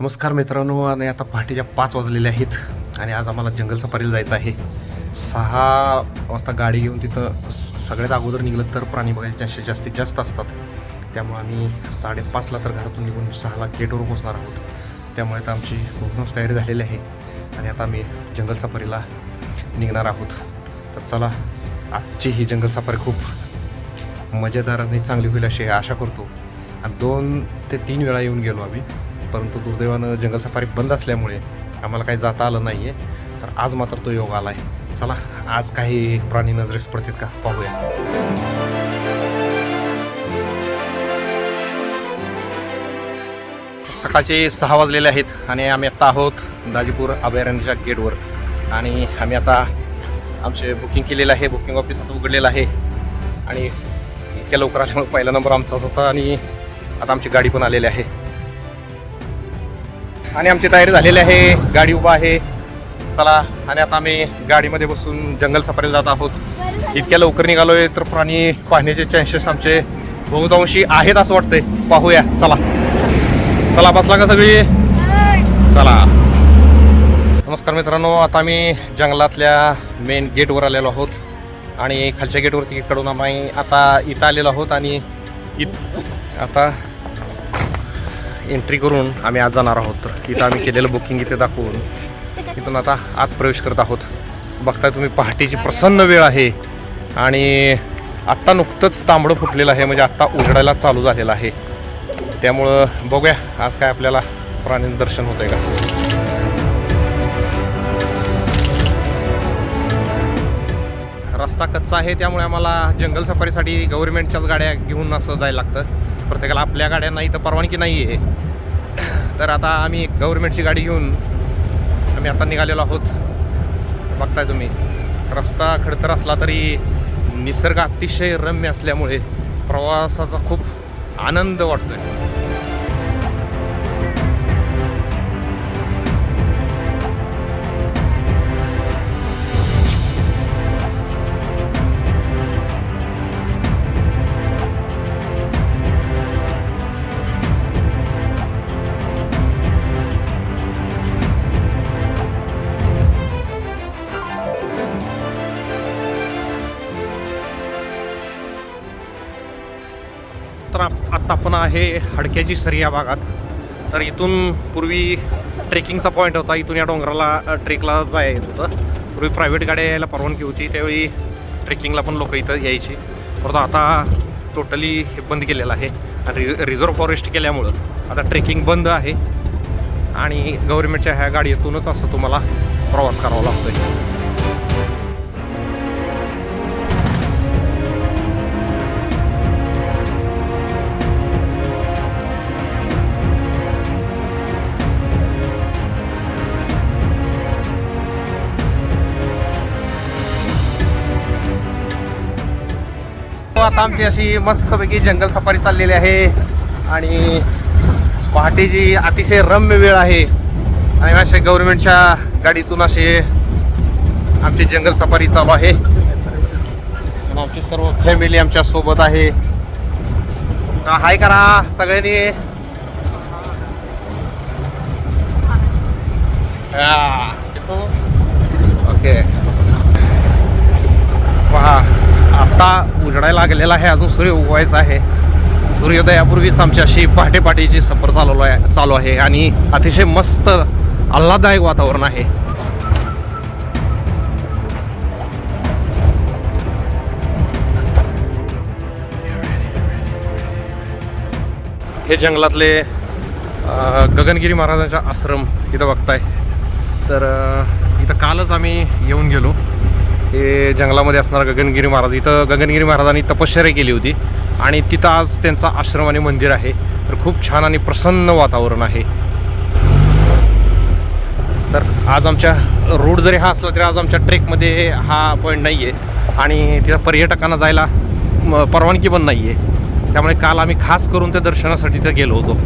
नमस्कार मित्रांनो आणि आता पहाटेच्या पाच वाजलेले आहेत आणि आज आम्हाला जंगल सफारीला जायचं आहे. सहा वाजता गाडी घेऊन तिथं स- सगळ्यात अगोदर निघलं तर प्राणी बघायचे चान्सेस जास्तीत जास्त असतात. त्यामुळे आम्ही साडेपाचला तर घरातून निघून सहाला गेटवर पोचणार आहोत. त्यामुळे आता आमची पूर्णच तयारी झालेली आहे आणि आता आम्ही जंगल सफारीला निघणार आहोत. तर चला आजची ही जंगल सफारी खूप मजेदार आणि चांगली होईल अशी आशा करतो. आणि दोन ते तीन वेळा येऊन गेलो आम्ही. परंतु दुर्दैवानं जंगल सफारी बंद असल्यामुळे आम्हाला काही जाता आलं नाही आहे तर आज मात्र तो योग आला आहे चला आज काही प्राणी नजरेस पडतात का? पाहूया. सकाळचे सहा वाजलेले आहेत आणि आम्ही आत्ता आहोत दाजीपूर अभयारण्याच्या गेटवर. आणि आम्ही आता आमचे बुकिंग केलेलं आहे. बुकिंग ऑफिस आता उघडलेलं आहे. आणि इतक्या लवकर आल्यामुळे पहिला नंबर आमचाच होता आणि आता आमची गाडी पण आलेली आहे. आणि आमची तयारी झालेली आहे. गाडी उभा आहे. चला आणि आता आम्ही गाडीमध्ये बसून जंगल सफारीला जात आहोत. इतक्या लवकर निघालोय तर प्राणी पाहण्याचे चान्सेस आमचे बहुतांशी आहेत असं वाटतंय. पाहूया. चला. चला बसला का सगळी? चला. नमस्कार मित्रांनो आता आम्ही जंगलातल्या मेन गेटवर आलेलो आहोत. आणि खालच्या गेटवरती कडून आम्ही आता इथं आलेलो आहोत आणि इत आता एंट्री करून आम्ही आज जाणार आहोत. तर इथं आम्ही केलेलं बुकिंग इथे दाखवून. इथून आता आत प्रवेश करत आहोत. बघताय तुम्ही पहाटेची प्रसन्न वेळ आहे. आणि आत्ता नुकतंच तांबडं फुटलेलं आहे म्हणजे आत्ता उघडायला चालू झालेलं आहे. त्यामुळं बघूया आज काय आपल्याला प्राणी दर्शन होतंय का? रस्ता कच्चा आहे त्यामुळे आम्हाला जंगल सफारीसाठी गव्हर्नमेंटच्याच गाड्या घेऊन असं जायला लागतं. प्रत्येकाला आपल्या गाड्यांना इथं परवानगी नाही आहे तर आता आम्ही गव्हर्मेंटची गाडी घेऊन आम्ही आता निघालेलो आहोत. बघताय तुम्ही. रस्ता खडतर असला तरी निसर्ग अतिशय रम्य असल्यामुळे प्रवासाचा खूप आनंद वाटतोय. तर आहे हडक्याची सरी या भागात. तर इथून पूर्वी ट्रेकिंगचा पॉईंट होता. इथून या डोंगराला ट्रेकला जायला येत होतं. पूर्वी प्रायव्हेट गाड्या यायला परवानगी होती. त्यावेळी ट्रेकिंगला पण लोक इथं यायची. परंतु आता टोटली हे बंद केलेलं आहे. आणि रि रिझर्व फॉरेस्ट केल्यामुळं आता ट्रेकिंग बंद आहे. आणि गव्हर्नमेंटच्या ह्या गाडीतूनच असं तुम्हाला प्रवास करावा लागतो आहे आता आमची अशी मस्तपैकी जंगल सफारी चाललेली आहे. आणि पहाटेची अतिशय रम्य वेळ आहे. आणि असे गव्हर्नमेंटच्या गाडीतून असे आमची जंगल सफारी चालू आहे. आणि आमची सर्व फॅमिली आमच्यासोबत आहे. हाय करा सगळ्यांनी. ओके पहा. आता उजडायला लागलेला आहे. अजून सूर्य उगवायचा आहे. सूर्योदयापूर्वीच आमची अशी पहाटेपाटीची सफर चालवलो आहे चालू आहे आणि अतिशय मस्त आल्हाददायक वातावरण आहे. हे जंगलातले गगनगिरी महाराजांचा आश्रम इथं बघताय. तर इथं कालच आम्ही येऊन गेलो. हे जंगलामध्ये असणारा गगनगिरी महाराज इथं गगनगिरी महाराजांनी तपश्चर्या केली होती आणि तिथं आज त्यांचा आश्रम आणि मंदिर आहे. तर खूप छान आणि प्रसन्न वातावरण आहे. तर आज आमच्या रोड जरी हा असला तरी आज आमच्या ट्रेकमध्ये हा पॉईंट नाही आहे आणि तिथं पर्यटकांना जायला परवानगी पण नाही आहे त्यामुळे काल आम्ही खास करून त्या दर्शनासाठी तिथं गेलो होतो.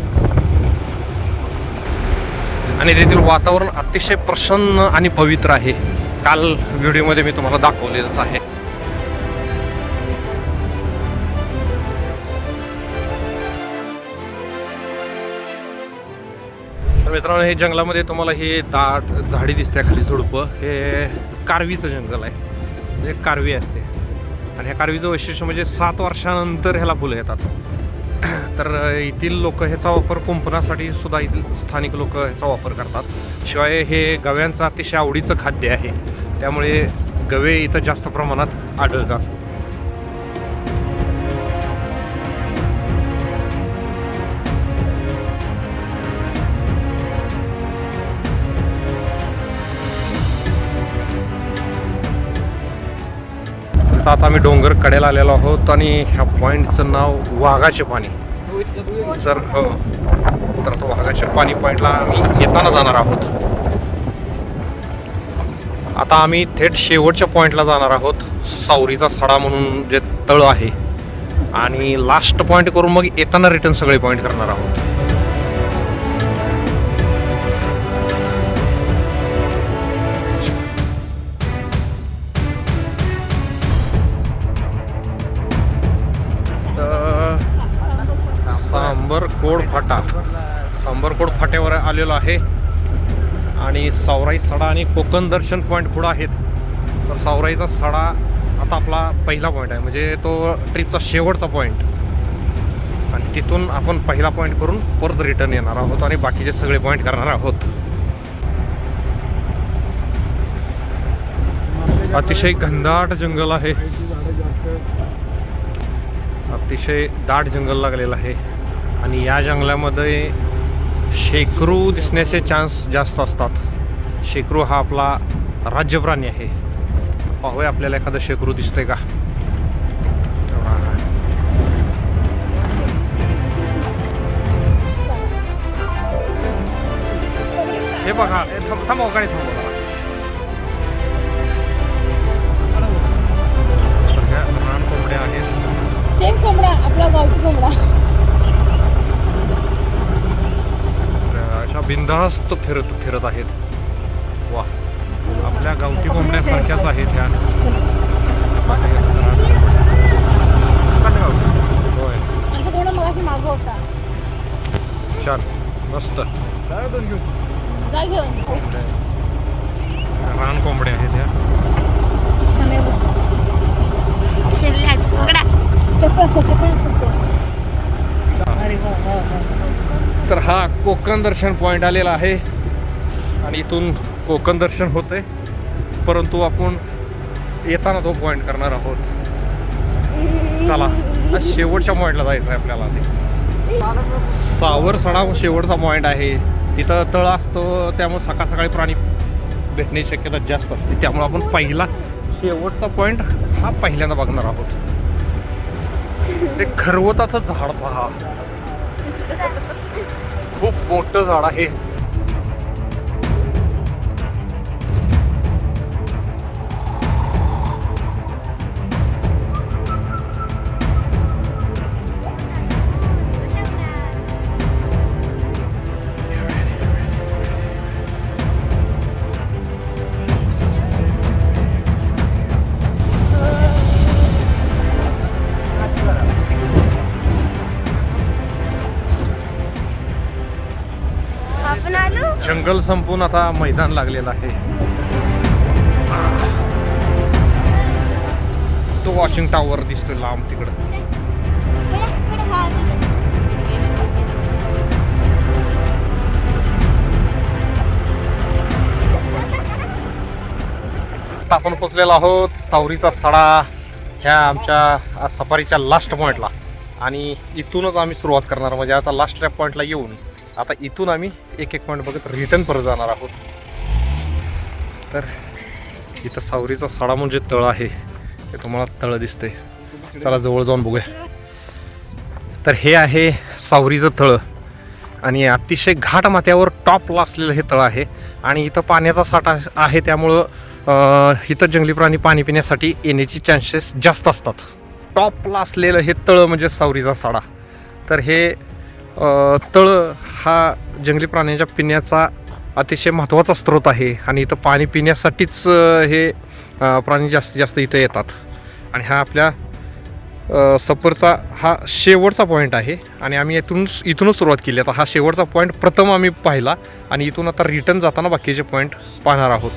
आणि तेथील वातावरण अतिशय प्रसन्न आणि पवित्र आहे. काल व्हिडिओमध्ये मी तुम्हाला दाखवलेलंच आहे. तर मित्रांनो मित्रांनो हे जंगलामध्ये तुम्हाला हे दाट झाडी दिसते खाली झुडपं. हे कारवीचं जंगल आहे. म्हणजे कारवी असते. आणि ह्या कारवीचं वैशिष्ट्य म्हणजे सात वर्षानंतर ह्याला फुलं येतात. तर येथील लोक ह्याचा वापर कुंपणासाठी सुद्धा येथील स्थानिक लोक ह्याचा वापर करतात. शिवाय हे गव्यांचं अतिशय आवडीचं खाद्य आहे. त्यामुळे गवे इथं जास्त प्रमाणात आढळतात. आता आम्ही डोंगर कडेला आलेलो आहोत आणि ह्या पॉईंटचं नाव वाघाचे पाणी. तर हो तर तो वाघाचे पाणी पॉईंटला आम्ही येताना जाणार आहोत. आता आम्ही थेट शेवटच्या पॉईंटला जाणार आहोत. सावरीचा सडा म्हणून जे तळ आहे. आणि लास्ट पॉईंट करून मग येताना रिटर्न सगळे पॉईंट करणार आहोत. तर सांबर कोड फाटा. सांबर कोड फाट्यावर आलेलो आहे. आणि सावराई सडा आणि कोकण दर्शन पॉईंट पुढं आहेत. तर सावराईचा सडा आता आपला पहिला पॉईंट आहे. म्हणजे तो ट्रिपचा शेवटचा पॉईंट आणि तिथून आपण पहिला पॉईंट करून परत रिटर्न येणार आहोत आणि बाकीचे सगळे पॉईंट करणार आहोत. अतिशय घनदाट जंगल आहे. अतिशय दाट जंगल लागलेलं आहे. आणि या जंगलामध्ये शेकरू दिसण्याचे चान्स जास्त असतात. शेकरू हा आपला राज्य प्राणी आहे. पाहूया आपल्याला एखादं शेकरू दिसतंय का? हे बघा हे थांब थांबव गाडी थांबव रान कोंबड्या आहेत. सेम कोंबडा आपला गावठी कोंबडा तर अशा बिनधास्त फिरत फिरत आहेत. वा आपल्या गावठी कोंबड्यासारख्याच आहेत ह्या. होय. छान मस्त. रान कोंबड्या आहेत ह्या छान आहे बघ. चप्पल असतं, चप्पल असतं ते. अरे वा, वा, वा. तर हा कोकण दर्शन पॉईंट आलेला आहे. आणि इथून कोकण दर्शन होते परंतु आपण येताना तो पॉईंट करणार आहोत. चला शेवटच्या पॉईंटला जायचं आहे आपल्याला ते सावर सणा शेवटचा पॉईंट आहे. तिथं तळ असतो त्यामुळे सकाळ सकाळी प्राणी भेटण्याची शक्यता जास्त असते. त्यामुळे आपण पहिला शेवटचा पॉईंट हा पहिल्यांदा बघणार आहोत. ते खरवताचं झाड पहा. खूप मोठं झाड आहे. जंगल संपून आता मैदान लागलेलं आहे. तो वॉचिंग टॉवर दिसतोय लांब तिकडं. आता आपण पोचलेलो आहोत सावरीचा सडा ह्या आमच्या सफारीच्या लास्ट पॉईंटला आणि इथूनच आम्ही सुरुवात करणार. म्हणजे आता लास्ट पॉईंटला येऊन आता इथून आम्ही एक एक पॉईंट बघत रिटर्न परत जाणार आहोत. तर इथं सावरीचा सडा म्हणजे तळ आहे. हे तुम्हाला तळ दिसते चला जवळ जाऊन बघूया. तर हे आहे सावरीचं तळ. आणि अतिशय घाट माथ्यावर टॉपला असलेलं हे तळ आहे. आणि इथं पाण्याचा साठा आहे त्यामुळं इथं जंगली प्राणी पाणी पिण्यासाठी येण्याची चान्सेस जास्त असतात. टॉपला असलेलं हे तळ म्हणजे सावरीचा साडा. तर हे तळ हा जंगली प्राण्यांच्या पिण्याचा अतिशय महत्त्वाचा स्रोत आहे आणि इथं पाणी पिण्यासाठीच हे प्राणी जास्तीत जास्त इथं येतात. आणि हा आपल्या सफरचा हा शेवटचा पॉईंट आहे आणि आम्ही इथून इथूनच सुरुवात केली. आता हा शेवटचा पॉईंट प्रथम आम्ही पाहिला आणि इथून आता रिटर्न जाताना बाकीचे पॉईंट पाहणार आहोत.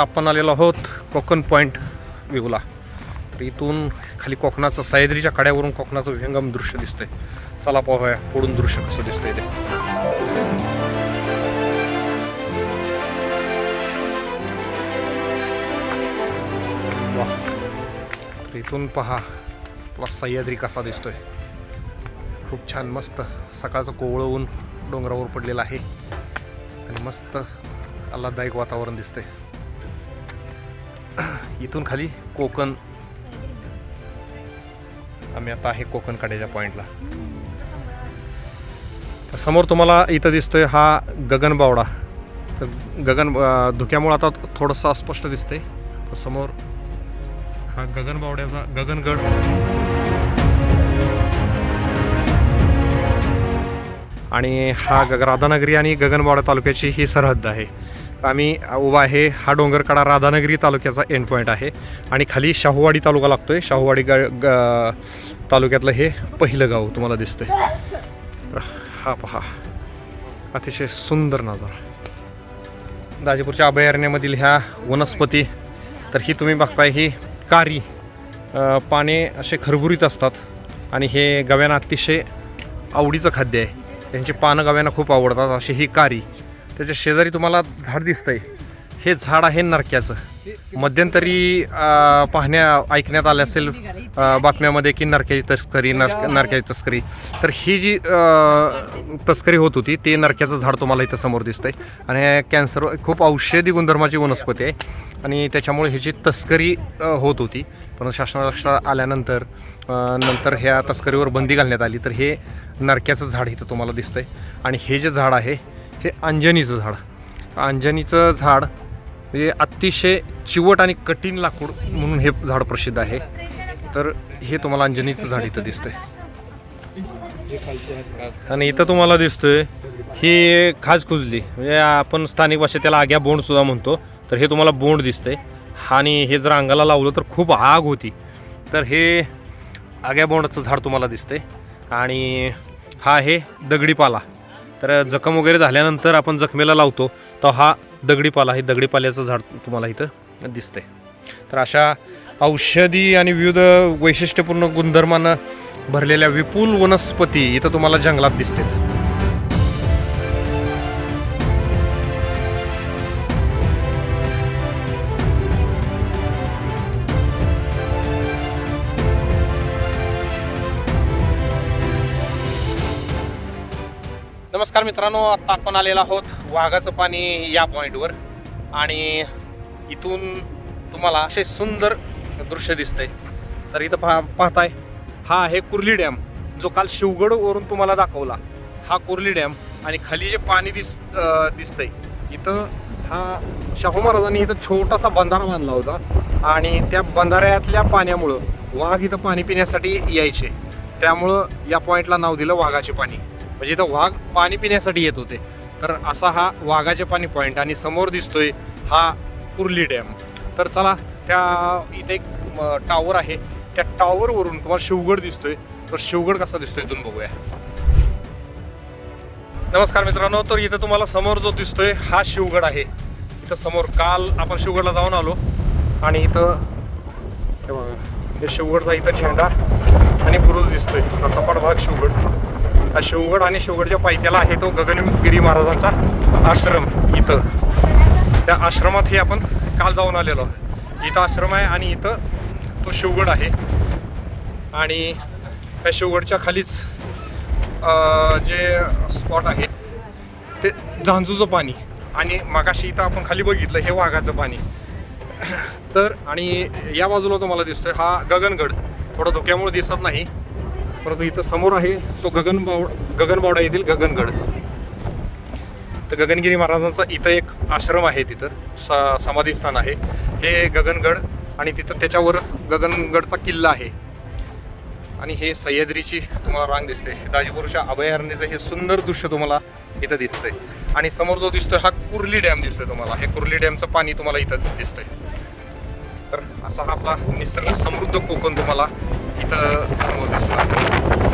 आता आपण आलेलो आहोत कोकण पॉईंट व्ह्यूला तर इथून खाली कोकणाचं सह्याद्रीच्या कड्यावरून कोकणाचं विहंगम दृश्य दिसतंय. चला पाहूया पुढून दृश्य कसं दिसतंय ते. तर इथून पहा आपला सह्याद्री कसा दिसतोय. खूप छान मस्त. सकाळचं कोवळं ऊन डोंगरावर पडलेलं आहे. आणि मस्त आल्हाददायक वातावरण दिसतंय. इथून खाली कोकण. आम्ही आता आहे कोकण कड्याच्या पॉईंटला तर समोर तुम्हाला इथं दिसतोय हा गगनबावडा तर गगन धुक्यामुळं आता थोडंसं अस्पष्ट दिसतंय. तर समोर हा गगनबावड्याचा गगनगड. आणि हा ग राधानगरी आणि गगनबावडा तालुक्याची ही सरहद्द आहे. आम्ही उभा आहे. हा डोंगरकडा राधानगरी तालुक्याचा एंड पॉईंट आहे. आणि खाली शाहूवाडी तालुका लागतोय. शाहूवाडी ग तालुक्यातलं हे पहिलं गाव तुम्हाला दिसतंय. हा पहा. अतिशय सुंदर नजारा. दाजीपूरच्या अभयारण्यामधील ह्या वनस्पती तर ही तुम्ही बघताय ही कारी पाने असे खरबुरीत असतात. आणि हे गव्यांना अतिशय आवडीचं खाद्य आहे. त्यांची पानं गव्यांना खूप आवडतात. अशी ही कारी त्याच्या शेजारी तुम्हाला झाड दिसतंय. हे झाड आहे नरक्याचं. मध्यंतरी पाहण्या ऐकण्यात आले असेल बातम्यामध्ये की नरक्याची तस्करी नर नरक्याची तस्करी. तर ही जी तस्करी होत होती ते नरक्याचं झाड तुम्हाला इथं समोर दिसतंय. आणि हे कॅन्सर खूप औषधी गुणधर्माची वनस्पती आहे. आणि त्याच्यामुळे ह्याची तस्करी होत होती परंतु शासनाला आल्यानंतर नंतर ह्या तस्करीवर बंदी घालण्यात आली. तर हे नरक्याचं झाड इथं तुम्हाला दिसतंय. आणि हे जे झाड आहे हे अंजनीचं झाड. अंजनीचं झाड हे अतिशय चिवट आणि कठीण लाकूड म्हणून हे झाड प्रसिद्ध आहे. तर हे तुम्हाला अंजनीचं झाड इथं दिसतंय. आणि इथं तुम्हाला दिसतंय ही खाज खुजली. म्हणजे आपण स्थानिक भाषेत त्याला आग्या बोंड सुद्धा म्हणतो. तर हे तुम्हाला बोंड दिसतंय. आणि हे जर अंगाला लावलं तर खूप आग होती. तर हे आग्या बोंडाचं झाड तुम्हाला दिसतंय. आणि हा आहे दगडीपाला. तर जखम वगैरे झाल्यानंतर आपण जखमेला लावतो तर हा दगडीपाला हे दगडीपाल्याचं झाड तुम्हाला इथं दिसते तर अशा औषधी आणि विविध वैशिष्ट्यपूर्ण गुणधर्मानं भरलेल्या विपुल वनस्पती इथं तुम्हाला जंगलात दिसतात. नमस्कार मित्रांनो आता आपण आलेलो आहोत वाघाचं पाणी या पॉईंटवर आणि इथून तुम्हाला असे सुंदर दृश्य दिसतंय. तर इथं पहा पाहताय हा आहे कुर्ली डॅम जो काल शिवगडवरून तुम्हाला दाखवला. हा कुर्ली डॅम आणि खाली जे पाणी दिस दिसतंय इथं हा शाहू महाराजांनी इथं छोटासा बंधारा बांधला होता. आणि त्या बंधाऱ्यातल्या पाण्यामुळं वाघ इथं पाणी पिण्यासाठी यायचे. त्यामुळं या पॉईंटला नाव दिलं वाघाचे पाणी. म्हणजे इथं वाघ पाणी पिण्यासाठी येत होते. तर असा हा वाघाचे पाणी पॉईंट आणि समोर दिसतोय हा कुर्ली डॅम. तर चला त्या इथे एक टावर आहे. त्या टॉवरवरून तुम्हाला शिवगड दिसतोय. तर शिवगड कसा दिसतोय इथून बघूया. नमस्कार मित्रांनो तर इथं तुम्हाला समोर जो दिसतोय हा शिवगड आहे. इथं समोर काल आपण शिवगडला जाऊन आलो. आणि इथं हे शिवगडचा इथं झेंडा आणि बुरुज दिसतोय. हा सपाट भाग शिवगड. शिवगड आणि शिवगडच्या पायथ्याला आहे तो गगनगिरी महाराजांचा आश्रम इथं. त्या आश्रमात हे आपण काल जाऊन आलेलो आहे. इथं आश्रम आहे आणि इथं तो शिवगड आहे. आणि त्या शिवगडच्या खालीच जे स्पॉट आहे ते झांजूचं पाणी. आणि मगाशी इथं आपण खाली बघितलं हे वाघाचं पाणी. तर आणि या बाजूला तुम्हाला दिसतोय हा गगनगड. थोडा धोक्यामुळे दिसत नाही. परंतु इथं समोर आहे तो गगनबाव गगनबावडा येथील गगनगड. तर गगनगिरी महाराजांचा इथं एक आश्रम आहे तिथं सा समाधीस्थान आहे. हे गगनगड आणि तिथं त्याच्यावरच गगनगडचा किल्ला आहे. आणि हे सह्याद्रीची तुम्हाला रांग दिसते. दाजीपूरच्या अभयारण्याचं हे सुंदर दृश्य तुम्हाला इथं दिसतंय. आणि समोर जो दिसतोय हा कुर्ली डॅम दिसतोय तुम्हाला. हे कुर्ली डॅमचं पाणी तुम्हाला इथं दिसतंय. तर असा हा आपला निसर्ग समृद्ध कोकण तुम्हाला इथं समोर दिसला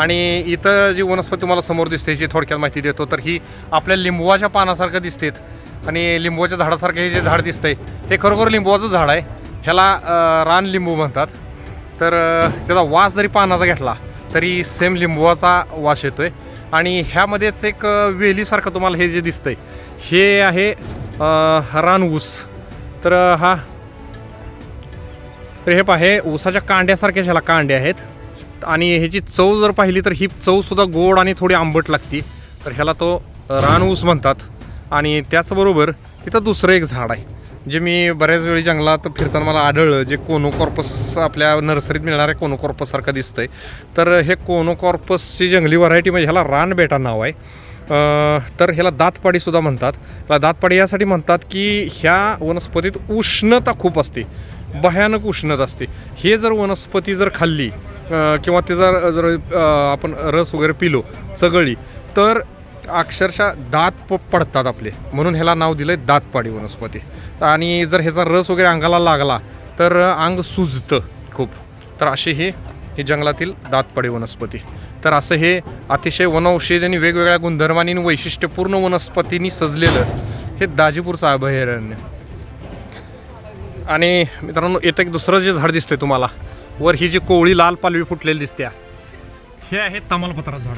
आणि इथं जी वनस्पती तुम्हाला समोर दिसते जी थोडक्यात माहिती देतो तर ही आपल्या लिंबवाच्या पानासारखं दिसतेत. आणि लिंबवाच्या झाडासारखं हे जे झाड दिसतंय हे खरोखर लिंबवाचं झाड आहे. ह्याला रान लिंबू म्हणतात. तर त्याचा वास जरी पानाचा घेतला तरी सेम लिंबवाचा वास येतो आहे आणि ह्यामध्येच एक वेलीसारखं तुम्हाला हे जे दिसतंय हे आहे रान ऊस. तर हा. तर हे पाहे ऊसाच्या कांड्यासारख्याच ह्याला कांडे आहेत. आणि ह्याची चव जर पाहिली तर ही चवसुद्धा गोड आणि थोडी आंबट लागती. तर ह्याला तो रान ऊस म्हणतात. आणि त्याचबरोबर इथं दुसरं एक झाड आहे. जे मी बऱ्याच वेळी जंगलात फिरताना मला आढळलं जे कोनोकॉर्पस आपल्या नर्सरीत मिळणाऱ्या कोनोकॉर्पससारखं दिसतंय. तर हे कोनोकॉर्पसची जंगली व्हरायटी म्हणजे ह्याला रानबेटा नाव आहे. तर ह्याला दातपाडीसुद्धा म्हणतात. ह्याला दातपाडी यासाठी म्हणतात की ह्या वनस्पतीत उष्णता खूप असते. भयानक उष्णता असते. हे जर वनस्पती जर खाल्ली किंवा ते जर जर आपण रस वगैरे पिलो चगळी तर अक्षरशः दात पडतात आपले. म्हणून ह्याला नाव दिलं आहे दातपाडी वनस्पती. आणि जर ह्याचा रस वगैरे अंगाला लागला तर अंग सुजतं खूप. तर असे हे हे जंगलातील दातपाडी वनस्पती. तर असं हे अतिशय वनौषधी आणि वेगवेगळ्या गुणधर्मांनी आणि वैशिष्ट्यपूर्ण वनस्पतींनी सजलेलं हे दाजीपूरचं अभयारण्य. आणि मित्रांनो येतं एक दुसरं जे झाड दिसतंय तुम्हाला वर ही जी कोवळी लाल पालवी फुटलेली दिसते हे आहे तमालपत्राचं झाड.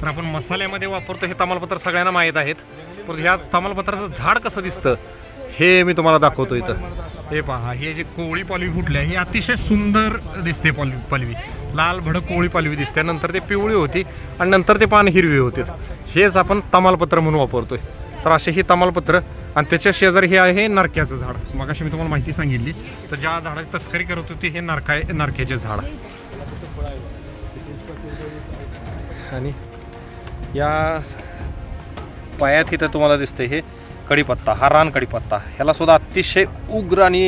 तर आपण मसाल्यामध्ये वापरतो हे तमालपत्र सगळ्यांना माहीत आहेत. पण ह्या तमालपत्राचं झाड कसं दिसतं हे मी तुम्हाला दाखवतो इथं. हे पहा हे जे कोवळी पालवी फुटली आहे ही अतिशय सुंदर दिसते पालवी पालवी. लाल भडक कोवळी पालवी दिसते. नंतर ते पिवळी होती आणि नंतर ते पान हिरवी होते. हेच आपण तमालपत्र म्हणून वापरतोय. तर असे हे तमालपत्र आणि त्याच्या शेजारी हे आहे नरक्याचं झाड. मग मी तुम्हाला माहिती सांगितली. तर ज्या झाडाची तस्करी करत होती हे नरकाय नरक्याचे झाड. आणि या पायात इथं तुम्हाला दिसतंय हे कढीपत्ता हा रान कढीपत्ता. ह्याला सुद्धा अतिशय उग्र आणि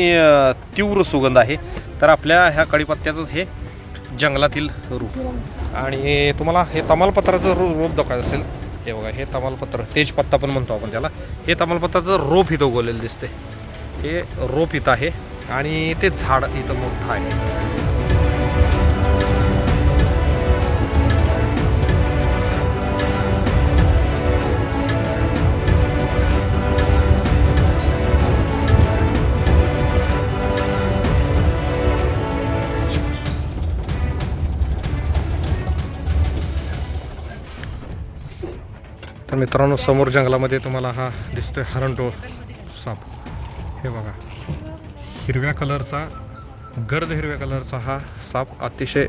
तीव्र सुगंध आहे. तर आपल्या ह्या कढीपत्त्याचंच हे जंगलातील रूप. आणि तुम्हाला हे तमालपत्राचं रूप दाखवायचं असेल हे बघा हे तमालपत्र तेजपत्ता पण म्हणतो आपण त्याला. हे तमालपत्राचं रोप इथं उगवलेलं दिसते हे रोप इथं आहे आणि ते झाड इथं मोठं आहे. मित्रांनो समोर जंगलामध्ये तुम्हाला हा दिसतोय हरणटोळ साप. हे बघा. हिरव्या कलरचा गर्द हिरव्या कलरचा हा साप अतिशय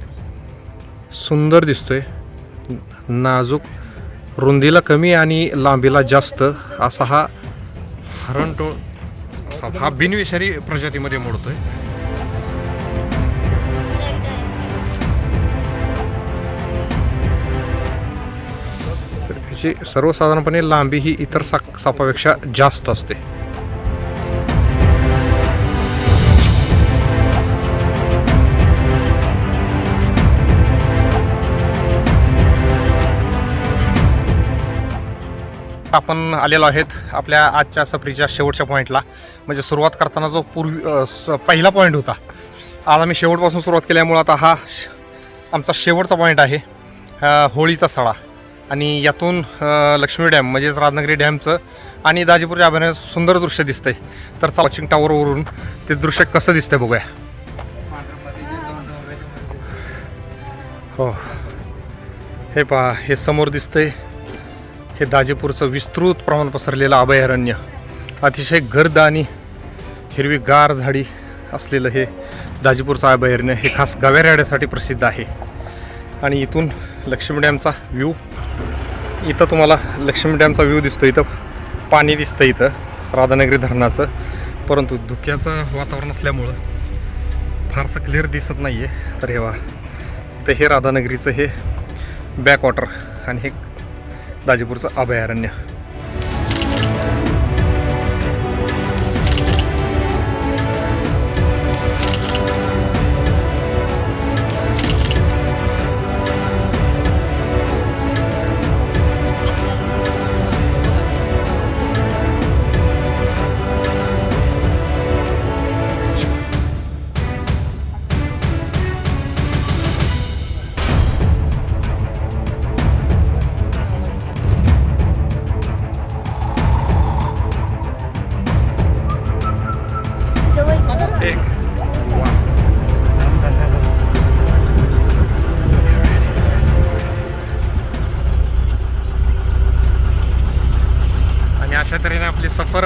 सुंदर दिसतोय. नाजूक रुंदीला कमी आणि लांबीला जास्त असा हा हरणटोळ साप. हा बिनविषारी प्रजातीमध्ये मोडतोय. याची सर्वसाधारणपणे लांबी ही इतर सा सापापेक्षा जास्त असते. आपण आलेलो आहेत आपल्या आजच्या सफरीच्या शेवटच्या पॉईंटला म्हणजे सुरुवात करताना जो पूर्वी पहिला पॉईंट होता. आज आम्ही शेवटपासून सुरुवात केल्यामुळं आता हा आमचा शेवटचा पॉईंट आहे होळीचा सडा. आणि यातून लक्ष्मी डॅम म्हणजेच राजनगरी डॅमचं आणि दाजीपूरच्या अभयारण्याचं सुंदर दृश्य दिसतंय. तर वॉचिंग टॉवरवरून ते दृश्य कसं दिसतंय बघूया. हो. हे पहा हे समोर दिसतंय हे दाजीपूरचं विस्तृत प्रमाण पसरलेलं अभयारण्य. अतिशय गर्द आणि हिरवीगार झाडी असलेलं हे दाजीपूरचं अभयारण्य हे खास गव्यारेड्यासाठी प्रसिद्ध आहे. आणि इथून लक्ष्मी डॅमचा व्ह्यू इथं तुम्हाला लक्ष्मी डॅमचा व्ह्यू दिसतो इथं पाणी दिसतं इथं राधानगरी धरणाचं. परंतु धुक्याचं वातावरण असल्यामुळं फारसं क्लिअर दिसत नाही आहे तर हेवा इथं हे राधानगरीचं हे बॅकवॉटर आणि हे दाजीपूरचं अभयारण्य.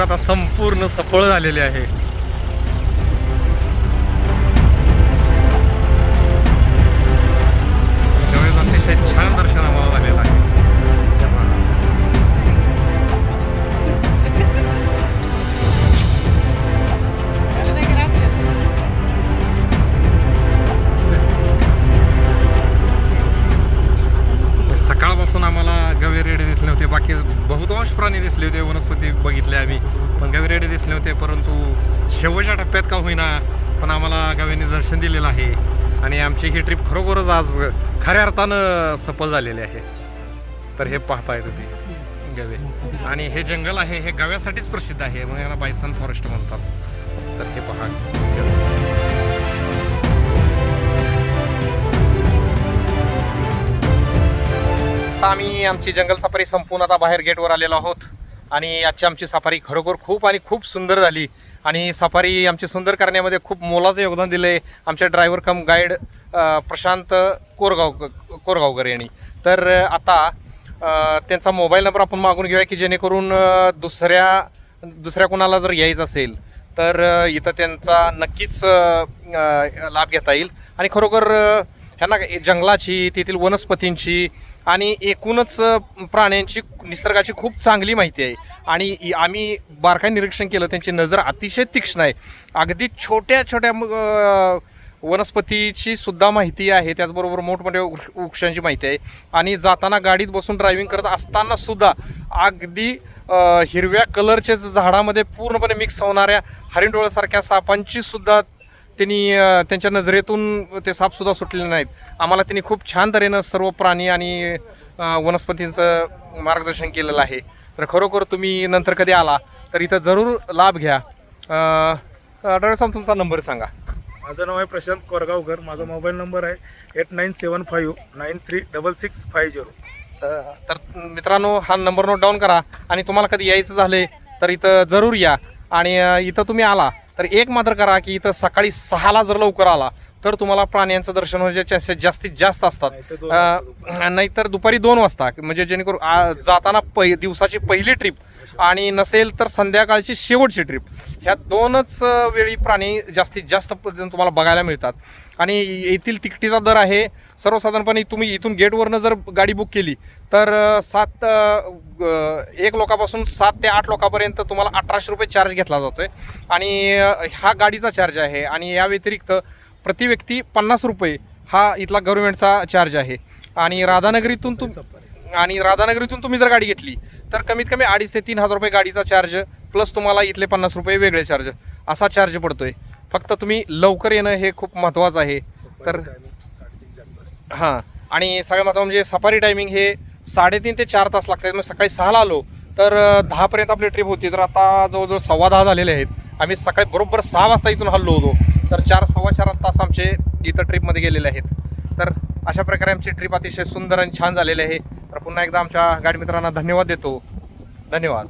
आता संपूर्ण सफळ झालेली आहे. त्यावेळेस अतिशय छान दर्शन आम्हाला झालेलं आहे. सकाळपासून आम्हाला गवे रेडे दिसले होते बाकी बहुतांश प्राणी दिसले होते वनस्पती बघितले आम्ही पण गवेरेडे दिसले होते परंतु शेवटच्या टप्प्यात का होईना पण आम्हाला गव्याने दर्शन दिलेलं आहे. आणि आमची ही ट्रिप खरोखरच आज खऱ्या अर्थानं सफल झालेली आहे. तर हे पाहताय तुम्ही. गवे. आणि हे जंगल आहे हे गव्यासाठीच प्रसिद्ध आहे. म्हणून याला बायसन फॉरेस्ट म्हणतात. तर हे पहा. आता आम्ही आमची जंगल सफारी संपून आता बाहेर गेटवर आलेलो आहोत. आणि आजची आमची सफारी खरोखर खूप आणि खूप सुंदर झाली. आणि सफारी आमची सुंदर करण्यामध्ये खूप मोलाचं योगदान दिलं आहे आमच्या driver cum guide Prashant Korgaon Korgaonkar यांनी. तर आता त्यांचा मोबाईल नंबर आपण मागून घेऊया की जेणेकरून दुसऱ्या दुसऱ्या कोणाला जर यायचं असेल तर इथं त्यांचा नक्कीच लाभ घेता येईल. आणि खरोखर ह्यांना जंगलाची तेथील वनस्पतींची आणि एकूणच प्राण्यांची निसर्गाची खूप चांगली माहिती आहे. आणि आम्ही बारकाई निरीक्षण केलं त्यांची नजर अतिशय तीक्ष्ण आहे. अगदी छोट्या छोट्या मग, वनस्पतीची सुद्धा माहिती आहे. त्याचबरोबर मोठमोठ्या वृक्षांची माहिती आहे. आणि जाताना गाडीत बसून ड्रायव्हिंग करत असताना सुद्धा अगदी हिरव्या कलरच्या झाडामध्ये पूर्णपणे मिक्स होणाऱ्या हरिणडोळासारख्या सापांची सुद्धा त्यांनी त्यांच्या नजरेतून ते सापसुद्धा सुटलेले नाहीत. आम्हाला त्यांनी खूप छान तऱ्हेनं सर्व प्राणी आणि वनस्पतींचं मार्गदर्शन केलेलं आहे. तर खरोखर तुम्ही नंतर कधी आला तर इथं जरूर लाभ घ्या. ड्रायव्हर साहेब तुमचा नंबर सांगा. माझं नाव आहे प्रशांत कोरगावकर माझा मोबाईल नंबर आहे eight nine seven five nine three double six five zero. तर तर मित्रांनो हा नंबर नोट डाऊन करा आणि तुम्हाला कधी यायचं झाले तर इथं जरूर या. आणि इथं तुम्ही आला तर एक मात्र करा की इथं सकाळी सहाला जर लवकर आला तर तुम्हाला प्राण्यांचं दर्शन होण्याचे चान्सेस जास्तीत जास्त असतात. नाहीतर दुपारी दोन वाजता म्हणजे जेणेकरून जाताना पहि दिवसाची पहिली ट्रिप आणि नसेल तर संध्याकाळची शेवटची ट्रिप ह्या दोनच वेळी प्राणी जास्तीत जास्त तुम्हाला बघायला मिळतात. आणि येथील तिकिटीचा दर आहे. सर्वसाधारणपणे तुम्ही इथून गेटवरनं जर गाडी बुक केली तर सात एक लोकापासून सात ते आठ लोकांपर्यंत तुम्हाला अठराशे रुपये चार्ज घेतला जातो आहे आणि हा गाडीचा चार्ज आहे आणि या व्यतिरिक्त प्रति व्यक्ती पन्नास रुपये हा इथला गव्हर्नमेंटचा चार्ज आहे. आणि राधानगरीतून तुम आणि राधानगरीतून तुम्ही जर गाडी घेतली तर कमीत कमी अडीच ते तीन हजार रुपये गाडीचा चार्ज प्लस तुम्हाला इथले पन्नास रुपये वेगळे चार्ज असा चार्ज पडतो आहे फक्त तुम्ही लवकर येणं हे खूप महत्त्वाचं आहे. तर हां आणि सगळ्यात महत्त्वाचं म्हणजे सफारी टायमिंग हे साडेतीन ते चार तास लागतात. मग सकाळी सहाला आलो तर दहापर्यंत आपली ट्रिप होती. तर आता जवळजवळ सव्वा दहा झालेले आहेत. आम्ही सकाळी बरोबर सहा वाजता इथून हल्लो होतो. तर चार सव्वा चार तास आमचे इथं ट्रिपमध्ये गेलेले आहेत. तर अशा प्रकारे आमची ट्रिप अतिशय सुंदर आणि छान झालेली आहे. तर पुन्हा एकदा आमच्या गाडी मित्रांना धन्यवाद देतो. धन्यवाद.